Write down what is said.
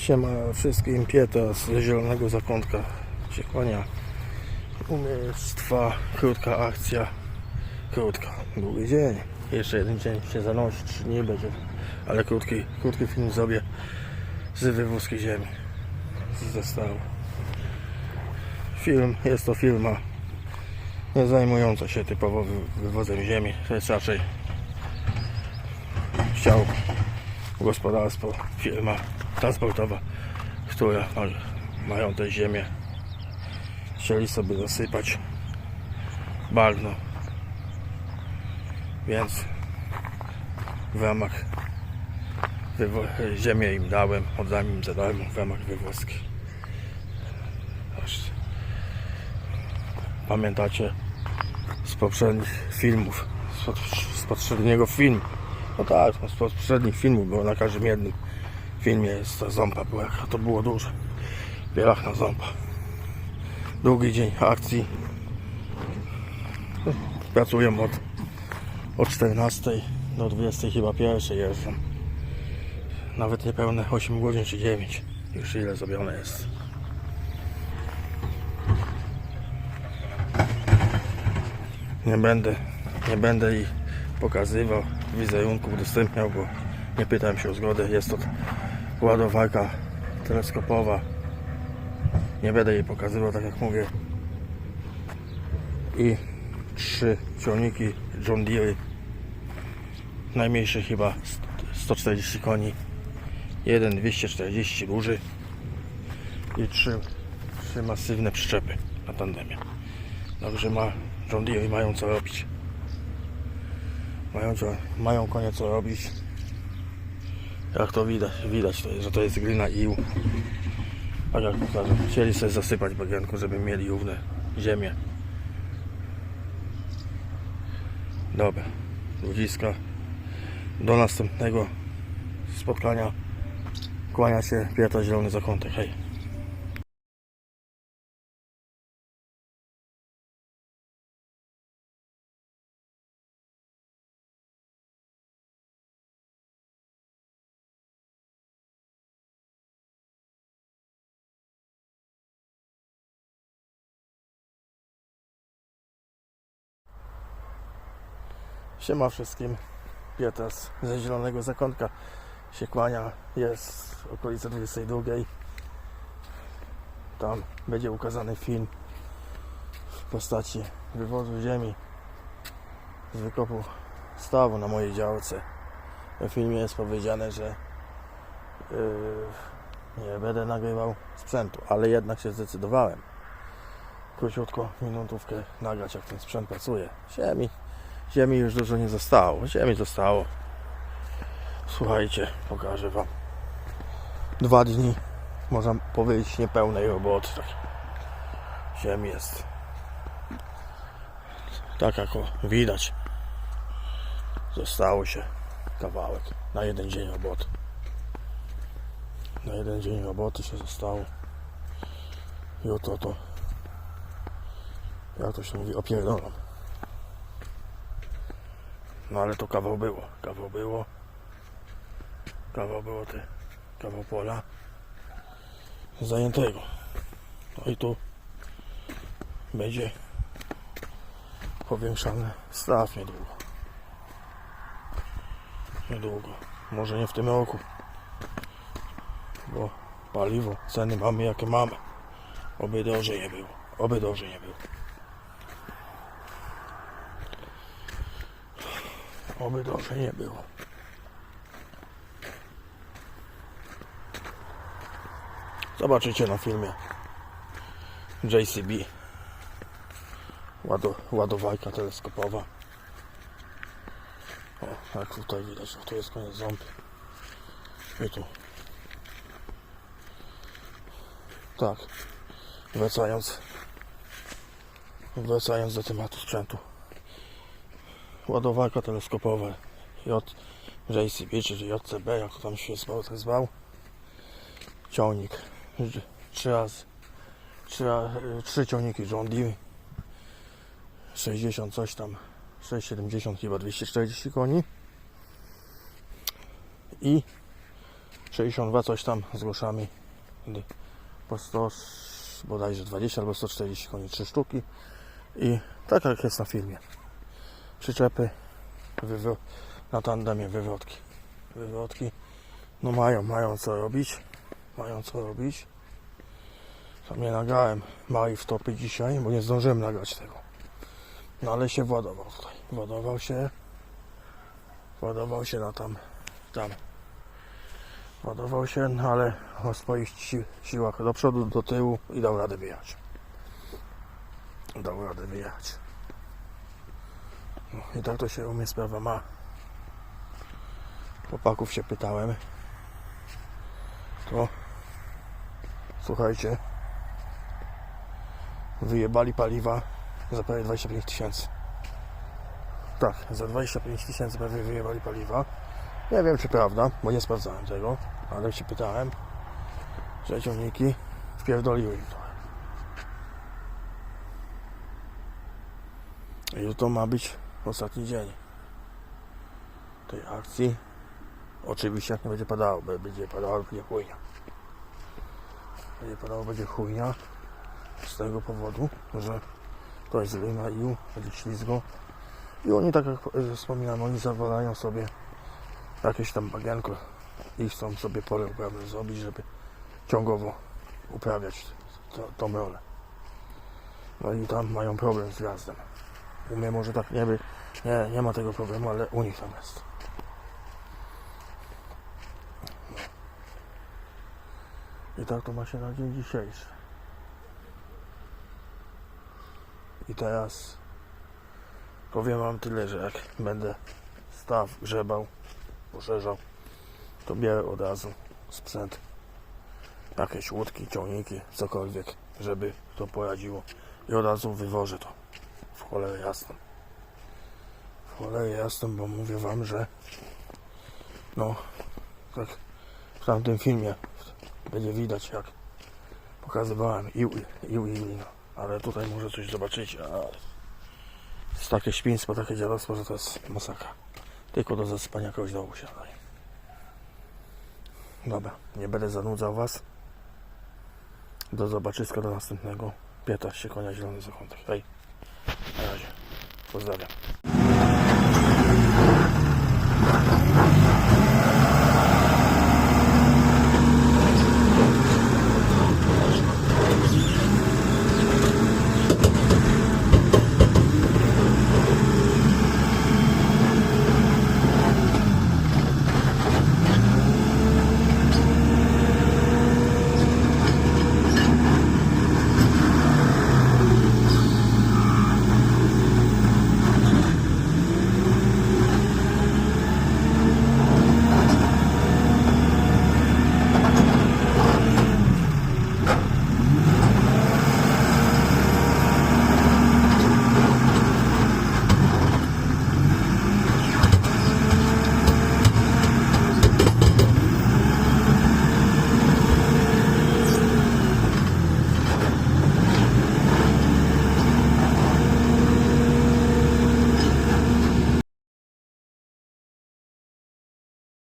Siema wszystkim, Pieta z Zielonego Zakątka się kłania. U mnie jest trwa krótka akcja, krótka, długi dzień. Jeszcze jeden dzień się zanosi, trzy dni będzie, ale krótki, krótki film zrobię z wywózki ziemi z zestawu. Film, jest to firma nie zajmująca się typowo wy- wywozem ziemi, to jest raczej chciał gospodarstwo, firma transportowa, która ma, mają tę ziemię. Chcieli sobie zasypać bagno. Więc w ramach ziemię im dałem, oddałem im za darmo w ramach wywozki. Aż- Pamiętacie z poprzednich filmów, z poprzedniego filmu. No tak, no z poprzednich filmów, bo na każdym jednym filmie jest ta ząba była, to było duże. Wielachna ząba. Długi dzień akcji. Pracują od, od 14 do 20 chyba pierwszej jeżdżą. Nawet niepełne 8 godzin czy 9. Już ile zrobione jest. Nie będę, nie będę ich pokazywał, wizerunków udostępniał, bo nie pytałem się o zgodę. Jest to ładowarka teleskopowa. Nie będę jej pokazywał, tak jak mówię. I trzy ciągniki John Deere. Najmniejszy chyba 140 koni. Jeden 240 duży. I trzy, trzy masywne przyczepy na tandemie. Także ma John Deere mają co robić. Mają, co, mają konie co robić. Jak to widać, widać to jest, że to jest glina ił. Tak jak pokażę, chcieli sobie zasypać bagianką, żeby mieli równe ziemię. Dobra, ludziska. Do następnego spotkania. Kłania się Pieta Zielony Zakątek. Hej. Siema wszystkim. Pietas ze Zielonego Zakątka się kłania. Jest okolice 22. Tam będzie ukazany film w postaci wywozu ziemi z wykopu stawu na mojej działce. W filmie jest powiedziane, że yy, nie będę nagrywał sprzętu, ale jednak się zdecydowałem króciutko, minutówkę nagrać jak ten sprzęt pracuje. Ziemi Ziemi już dużo nie zostało. Ziemi zostało. Słuchajcie, pokażę Wam. Dwa dni, można powiedzieć, niepełnej roboty. Tak. Ziemi jest. Tak jak widać. Zostało się kawałek na jeden dzień roboty. Na jeden dzień roboty się zostało. Jutro to, jak to się mówi, opierdolam. No ale to kawał było, kawał było. Kawał było te, kawał pola zajętego. No i tu będzie powiększany staw niedługo. Niedługo. Może nie w tym roku. Bo paliwo, ceny mamy jakie mamy. Oby drożej nie było. Oby drożej nie było. Oby dobrze nie było. Zobaczycie na filmie. JCB Łado, ładowarka teleskopowa. O, jak tutaj widać, o, tu jest koniec ząb. I tu. Tak. Wracając. Wracając do tematu sprzętu ładowarka teleskopowa J, JCB, czyli JCB, jak to tam się zwał, tak zwał. Ciągnik. Trzy razy. Trzy, y, trzy ciągniki John Deere. 60 coś tam. 670 chyba 240 koni. I 62 coś tam z groszami. Po 100, bodajże 20 albo 140 koni, 3 sztuki. I tak jak jest na filmie. Przyczepy na tandemie wywrotki. Wywrotki no mają, mają co robić. Mają co robić. Tam nie nagrałem małej wtopy dzisiaj, bo nie zdążyłem nagrać tego. No ale się władował tutaj. Władował się. Władował się na tam. Tam. Władował się, no ale o swoich si- siłach do przodu, do tyłu i dał radę wyjechać. Dał radę wyjechać. I tak to się u mnie sprawa ma. Chłopaków się pytałem. To słuchajcie. Wyjebali paliwa za prawie 25 tysięcy. Tak, za 25 tysięcy prawie wyjebali paliwa. Nie wiem czy prawda, bo nie sprawdzałem tego, ale się pytałem, że ciągniki wpierdoliły im trochę. I jutro ma być ostatni dzień tej akcji. Oczywiście jak nie będzie padało, będzie padało, będzie chujnia. Będzie padało, będzie chujnia z tego powodu, że to jest na iu, będzie ślizgo. I oni, tak jak e, wspominałem, oni zawalają sobie jakieś tam bagienko i chcą sobie pole uprawne zrobić, żeby ciągowo uprawiać to, tą rolę. No i tam mają problem z wjazdem. U mnie może tak nie, nie, nie ma tego problemu, ale u nich tam jest. I tak to ma się na dzień dzisiejszy. I teraz powiem wam tyle, że jak będę staw grzebał, poszerzał, to bierę od razu sprzęt. Jakieś łódki, ciągniki, cokolwiek, żeby to poradziło. I od razu wywożę to. W cholerę jasną. W cholerę jasną, bo mówię wam, że no, tak w tamtym filmie będzie widać jak pokazywałem i lino. Ale tutaj może coś zobaczyć, a jest takie świństwo, takie dziadostwo, że to jest masakra. Tylko do zaspania kogoś dołu siadaj. Dobra, nie będę zanudzał was. Do zobaczyska, do następnego. 15 konia zielony zakątek. Hej. Pozdrawiam.